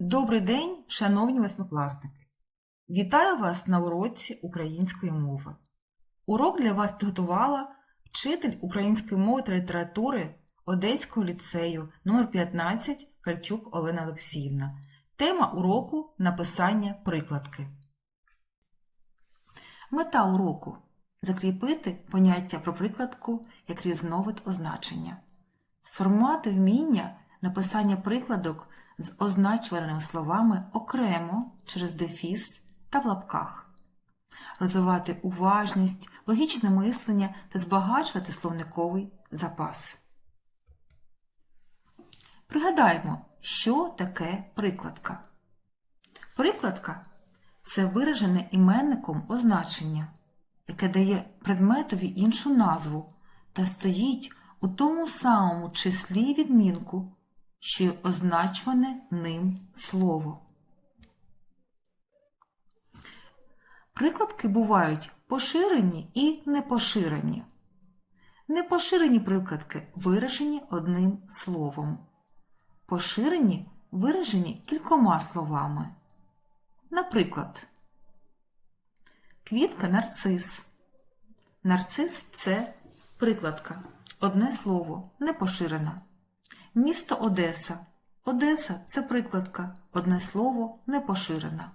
Добрий день, шановні восьмикласники! Вітаю вас на уроці української мови. Урок для вас підготувала вчитель української мови та літератури Одеського ліцею номер 15 Кальчук Олена Олексіївна. Тема уроку написання прикладки. Мета уроку закріпити поняття про прикладку як різновид означення, сформувати вміння написання прикладок з означуваними словами окремо через дефіс та в лапках, розвивати уважність, логічне мислення та збагачувати словниковий запас. Пригадаємо, що таке прикладка. Прикладка це виражене іменником означення, яке дає предметові іншу назву та стоїть у тому самому числі відмінку, що й означуване ним слово. Прикладки бувають поширені і непоширені. Непоширені прикладки виражені одним словом. Поширені виражені кількома словами. Наприклад, квітка нарцис. Нарцис це прикладка. Одне слово, непоширена. Місто Одеса. Одеса це прикладка. Одне слово, непоширена.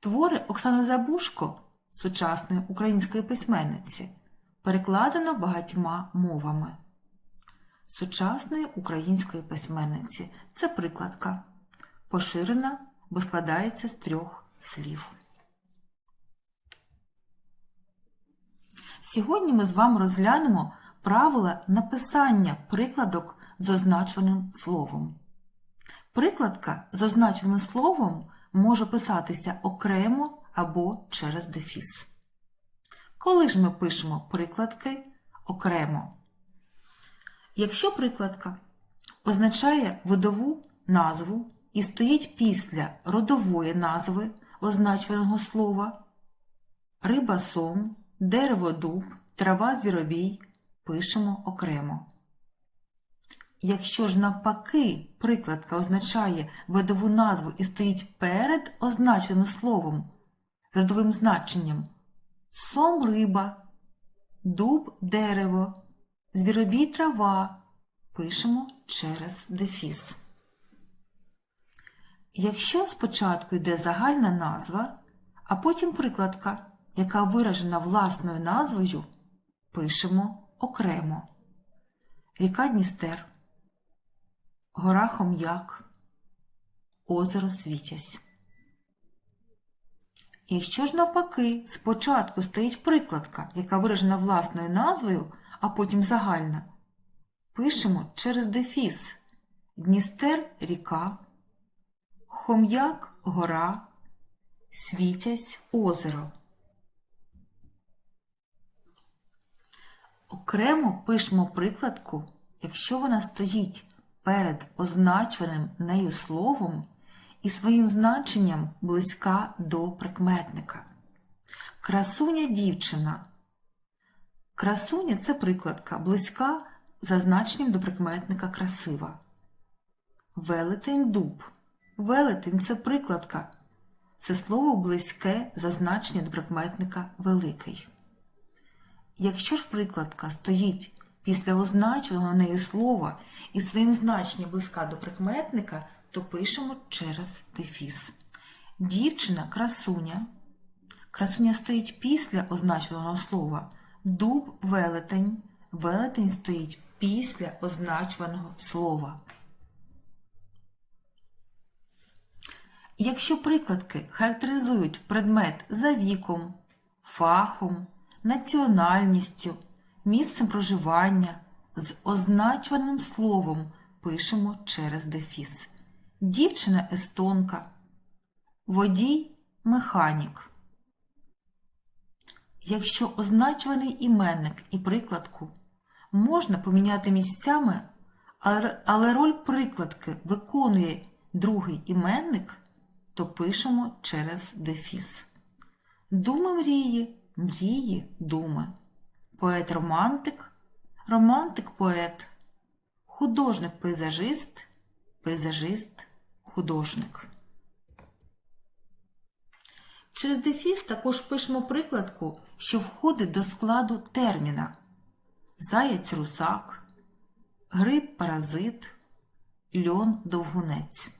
Твори Оксани Забушко, сучасної української письменниці, перекладено багатьма мовами. Сучасної української письменниці це прикладка. Поширена, бо складається з трьох слів. Сьогодні ми з вами розглянемо правила написання прикладок з означеним словом. Прикладка з означеним словом може писатися окремо або через дефіс. Коли ж ми пишемо прикладки окремо? Якщо прикладка означає видову назву і стоїть після родової назви означеного слова, риба сом, дерево дуб, трава звіробій пишемо окремо. Якщо ж навпаки прикладка означає видову назву і стоїть перед означеним словом з родовим значенням сом риба, дуб дерево, звіробій трава пишемо через дефіс. Якщо спочатку йде загальна назва, а потім прикладка, яка виражена власною назвою, пишемо окремо. Ріка Дністер, Гора Хом'як, Озеро Світязь. Якщо ж навпаки спочатку стоїть прикладка, яка виражена власною назвою, а потім загальна, пишемо через дефіс Дністер ріка, Хом'як гора, Світязь озеро. Окремо пишемо прикладку, якщо вона стоїть перед означеним нею словом і своїм значенням близька до прикметника. Красуня дівчина. Красуня це прикладка, близька за значенням до прикметника красива. Велетень дуб. Велетень це прикладка. Це слово близьке за значенням до прикметника великий. Якщо ж прикладка стоїть після означеного нею слова і своїм значенням близька до прикметника, то пишемо через дефіс. Дівчина красуня. Красуня стоїть після означеного слова. Дуб велетень. Велетень стоїть після означуваного слова. Якщо прикладки характеризують предмет за віком, фахом, національністю, місцем проживання, з означуваним словом пишемо через дефіс. Дівчина естонка, водій механік. Якщо означуваний іменник і прикладку можна поміняти місцями, але- роль прикладки виконує другий іменник, то пишемо через дефіс. Думи мрії, мрії, думи. Поет-романтик, романтик-поет, художник-пейзажист, пейзажист, художник. Через дефіс також пишемо прикладку, що входить до складу терміна заяць-русак, гриб-паразит, льон-довгунець.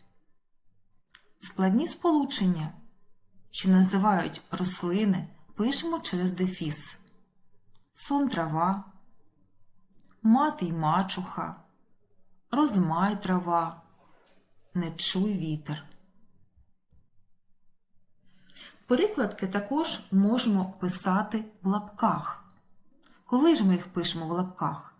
Складні сполучення, що називають рослини, пишемо через дефіс. Сон трава, мати й мачуха, розмай трава, не чуй вітер. Перекладки також можемо писати в лапках. Коли ж ми їх пишемо в лапках?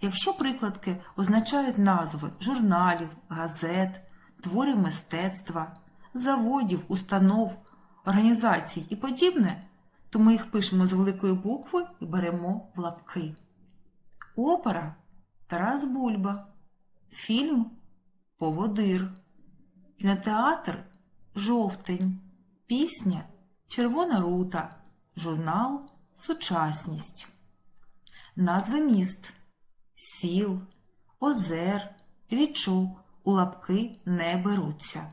Якщо прикладки означають назви журналів, газет, творів мистецтва, заводів, установ, організацій і подібне, то ми їх пишемо з великої букви і беремо в лапки. Опера Тарас Бульба, фільм Поводир, кінотеатр Жовтень, пісня Червона рута, журнал Сучасність, назви міст, сіл, озер, річок у лапки не беруться.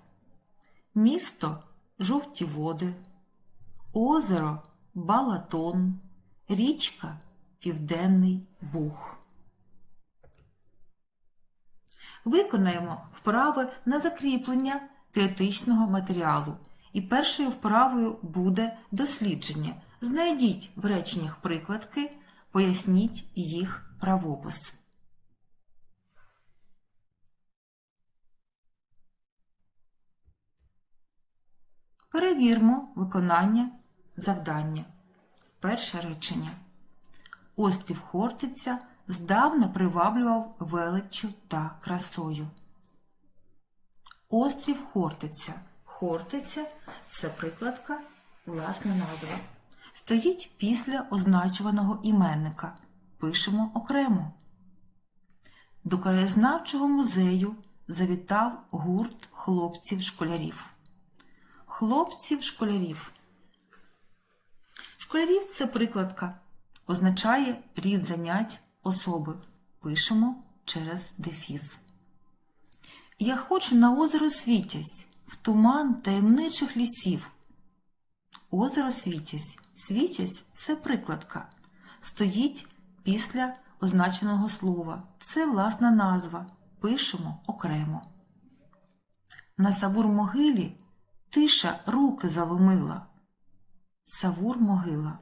Місто жовті води, озеро Балатон, річка Південний Буг. Виконаємо вправи на закріплення теоретичного матеріалу. І першою вправою буде дослідження. Знайдіть в реченнях прикладки, поясніть їх правопис. Перевірмо виконання завдання. Перше речення. Острів Хортиця здавна приваблював величчю та красою. Острів Хортиця. Хортиця це прикладка, власна назва. Стоїть після означуваного іменника. Пишемо окремо. До краєзнавчого музею завітав гурт хлопців-школярів. Хлопців-школярів. Школярів це прикладка. Означає рід занять особи. Пишемо через дефіс. Я хочу на озеро Світязь, в туман таємничих лісів. Озеро Світязь. Світязь це прикладка. Стоїть після означеного слова. Це власна назва. Пишемо окремо. На Савур могилі тиша руки заломила. Савур могила.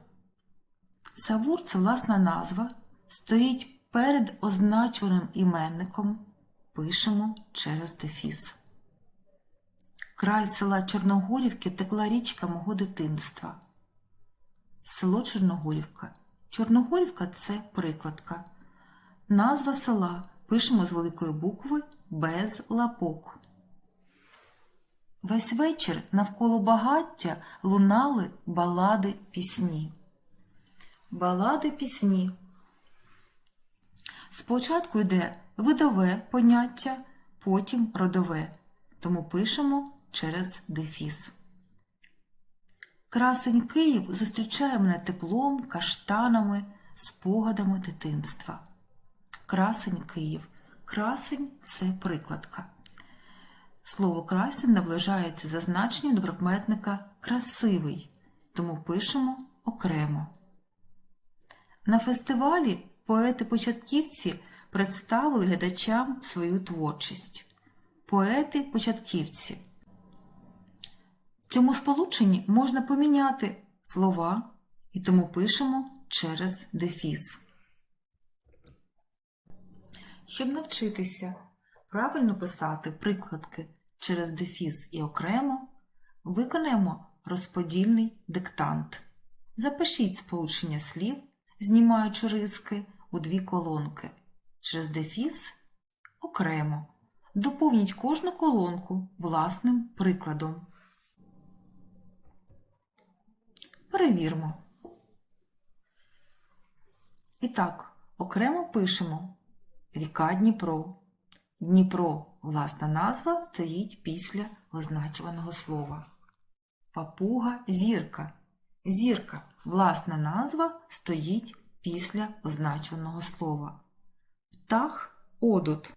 Савур це власна назва. Стоїть перед означуваним іменником. Пишемо через дефіс. Край села Чорногорівки текла річка мого дитинства. Село Чорногорівка. Чорногорівка це прикладка. Назва села пишемо з великої букви без лапок. Весь вечір навколо багаття лунали балади пісні. Балади пісні. Спочатку йде видове поняття, потім родове, тому пишемо через дефіс. Красень Київ зустрічає мене теплом, каштанами, спогадами дитинства. Красень Київ. Красень це прикладка. Слово красень наближається за значенням до прикметника красивий, тому пишемо окремо. На фестивалі поети-початківці представили глядачам свою творчість. Поети-початківці. В цьому сполученні можна поміняти слова і тому пишемо через дефіс. Щоб навчитися правильно писати прикладки через дефіс і окремо, виконаємо розподільний диктант. Запишіть сполучення слів, знімаючи риски у дві колонки. Через дефіс окремо. Доповніть кожну колонку власним прикладом. Перевірмо. І так, окремо пишемо ріка Дніпро. Дніпро власна назва стоїть після означуваного слова. Папуга зірка. Зірка власна назва стоїть після означуваного слова. Птах одут.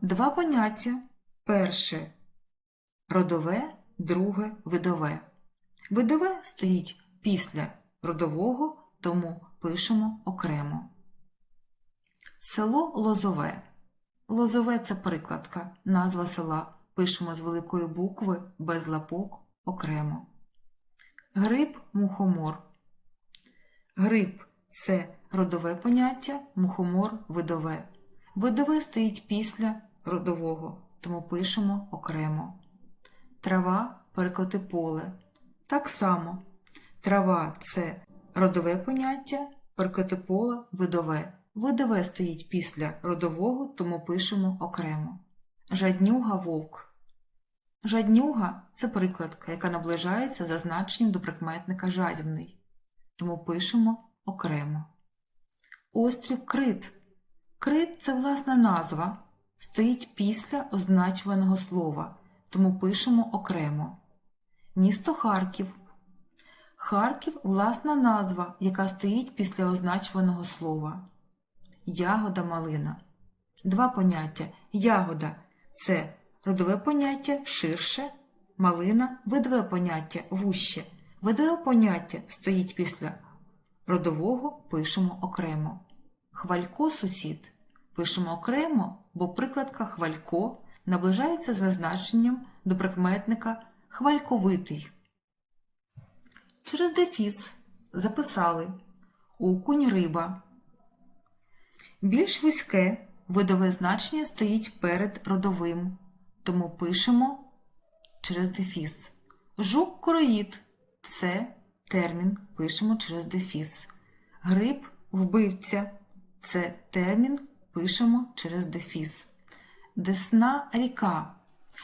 Два поняття. Перше родове, друге, видове. Видове стоїть після родового, тому пишемо окремо. Село Лозове. Лозове це прикладка, назва села. Пишемо з великої букви, без лапок, окремо. Гриб мухомор. Гриб це родове поняття, мухомор видове. Видове стоїть після родового, тому пишемо окремо. Трава перекоти поле. Так само. Трава це родове поняття, перекоти поле видове. Видове стоїть після родового, тому пишемо окремо. Жаднюга вовк. Жаднюга це прикладка, яка наближається за значенням до прикметника жадібний, тому пишемо окремо. Острів Крит. Крит це власна назва, стоїть після означуваного слова, тому пишемо окремо. Місто Харків. Харків власна назва, яка стоїть після означуваного слова. Ягода малина. Два поняття. Ягода це родове поняття ширше, малина видове поняття вуще. Видове поняття стоїть після родового, пишемо окремо. Хвалько сусід. Пишемо окремо, бо прикладка хвалько наближається за значенням до прикметника хвальковитий. Через дефіс записали окунь риба. Більш вузьке видове значення стоїть перед родовим, тому пишемо через дефіс. Жук короїд це термін, пишемо через дефіс. Гриб вбивця це термін, пишемо через дефіс. Десна ріка.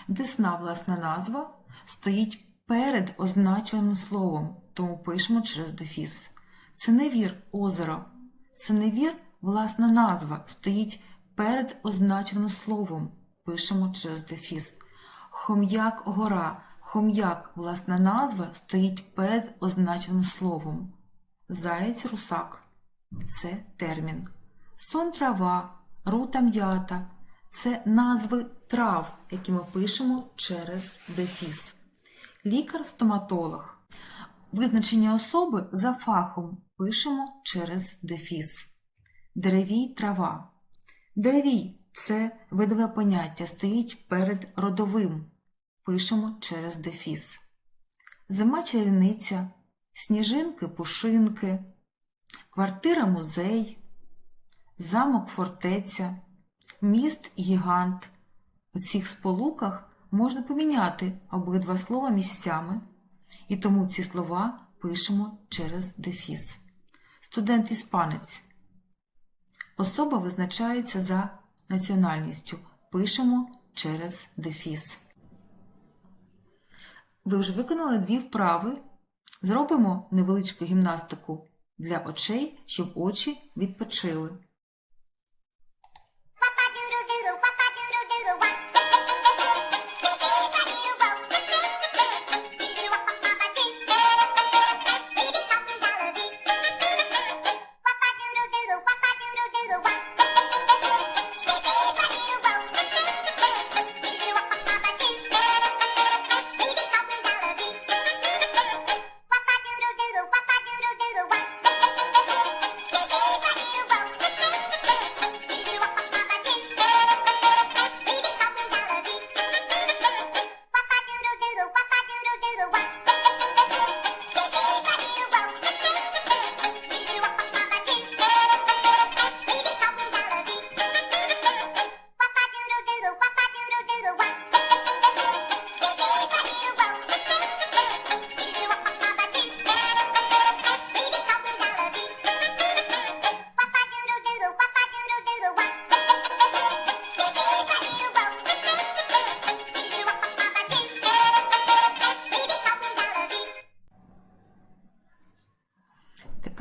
Десна власна назва стоїть перед означеним словом, тому пишемо через дефіс. Синевір озеро. Синевір власна назва стоїть перед означеним словом, пишемо через дефіс. Хом'як гора. Хом'як власна назва стоїть перед означеним словом. Заєць русак це термін. Сон трава, рута м'ята це назви трав, які ми пишемо через дефіс. Лікар-стоматолог. Визначення особи за фахом пишемо через дефіс. Деревій трава. Деревій це видове поняття, стоїть перед родовим. Пишемо через дефіс. Зима чарівниця, сніжинки, пушинки, квартира музей, замок фортеця, міст гігант. У цих сполуках можна поміняти обидва слова місцями, і тому ці слова пишемо через дефіс. Студент-іспанець. Особа визначається за національністю. Пишемо через дефіс. Ви вже виконали дві вправи. Зробимо невеличку гімнастику для очей, щоб очі відпочили.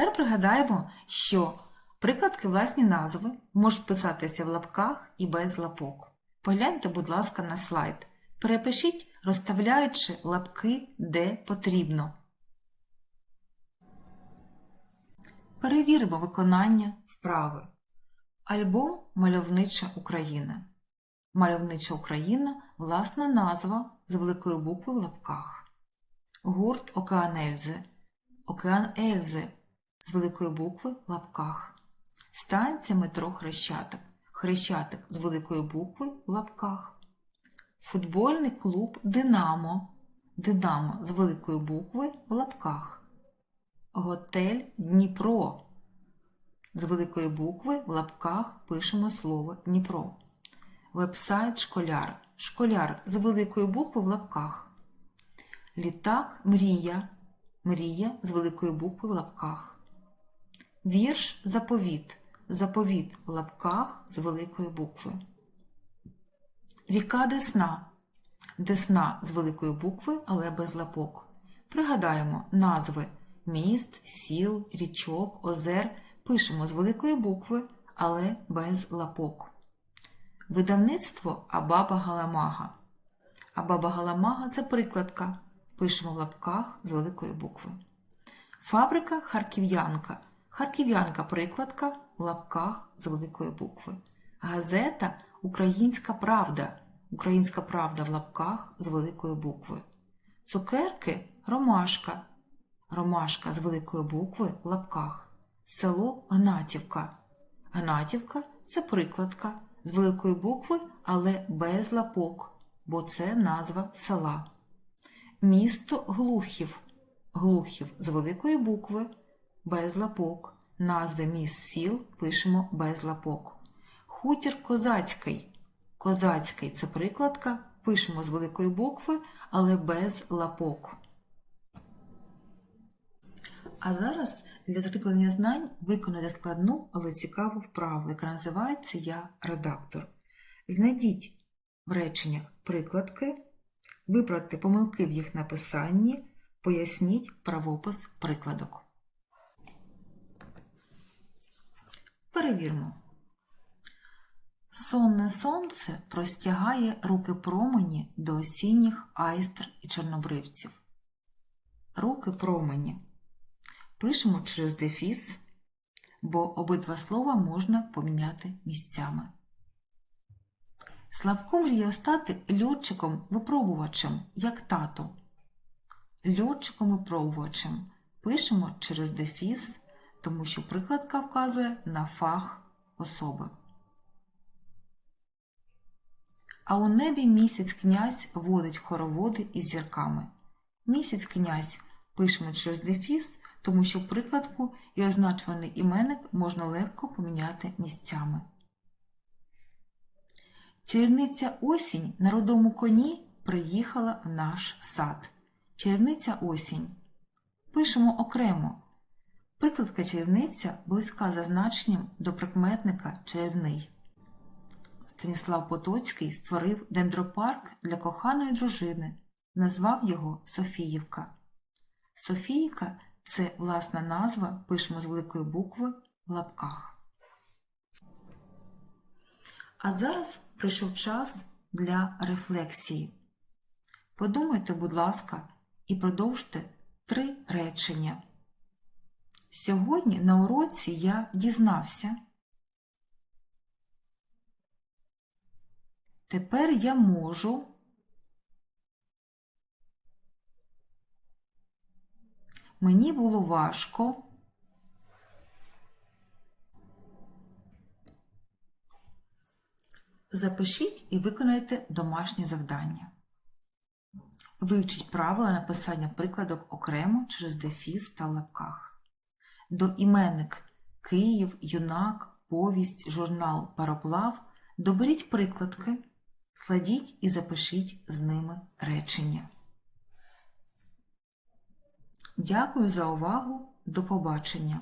Тепер пригадаємо, що прикладки власні назви можуть писатися в лапках і без лапок. Погляньте, будь ласка, на слайд. Перепишіть, розставляючи лапки де потрібно. Перевіримо виконання вправи. Альбом Мальовнича Україна. Мальовнича Україна власна назва з великої букви в лапках. Гурт Океан Ельзи. Океан Ельзи з великої букви в лапках. Станція метро Хрещатик. Хрещатик з великої букви в лапках. Футбольний клуб Динамо. Динамо з великої букви в лапках. Готель Дніпро. З великої букви в лапках пишемо слово Дніпро. Вебсайт Школяр. Школяр з великої букви в лапках. Літак Мрія. Мрія з великої букви в лапках. Вірш Заповіт. Заповіт в лапках з великої букви. Ріка Десна. Десна з великої букви, але без лапок. Пригадаємо назви міст, сіл, річок, озер пишемо з великої букви, але без лапок. Видавництво Абаба Галамага. Абаба Галамага це прикладка. Пишемо в лапках з великої букви. Фабрика Харків'янка. Харків'янка прикладка в лапках з великої букви. Газета Українська Правда. Українська Правда в лапках з великої букви. Цукерки Ромашка. Ромашка з великої букви в лапках. Село Гнатівка. Гнатівка це прикладка з великої букви, але без лапок, бо це назва села. Місто Глухів. Глухів з великої букви, без лапок. Назви міст сіл пишемо без лапок. Хутір Козацький. Козацький це прикладка, пишемо з великої букви, але без лапок. А зараз для закріплення знань виконайте складну, але цікаву вправу, яка називається Я редактор. Знайдіть в реченнях прикладки, виправте помилки в їх написанні, поясніть правопис прикладок. Перевірмо. Сонне сонце простягає руки промені до осінніх айстр і чорнобривців. Руки промені. Пишемо через дефіс, бо обидва слова можна поміняти місцями. Славко мріяв стати льотчиком-випробувачем, як тато. Льотчиком-випробувачем пишемо через дефіс, тому що прикладка вказує на фах особи. А у небі місяць князь водить хороводи із зірками. Місяць князь пишемо через дефіс, тому що прикладку і означуваний іменник можна легко поміняти місцями. Чарівниця осінь на родому коні приїхала в наш сад. Чарівниця осінь. Пишемо окремо. Прикладка чарівниця близька за значенням до прикметника чарівний. Станіслав Потоцький створив дендропарк для коханої дружини, назвав його Софіївка. Софійка це власна назва, пишемо з великої букви в лапках. А зараз прийшов час для рефлексії. Подумайте, будь ласка, і продовжте три речення. Сьогодні на уроці я дізнався. Тепер я можу. Мені було важко. Запишіть і виконайте домашнє завдання. Вивчіть правила написання прикладок окремо через дефіс та лапках. До іменник Київ, юнак, повість, журнал, пароплав доберіть прикладки, складіть і запишіть з ними речення. Дякую за увагу. До побачення!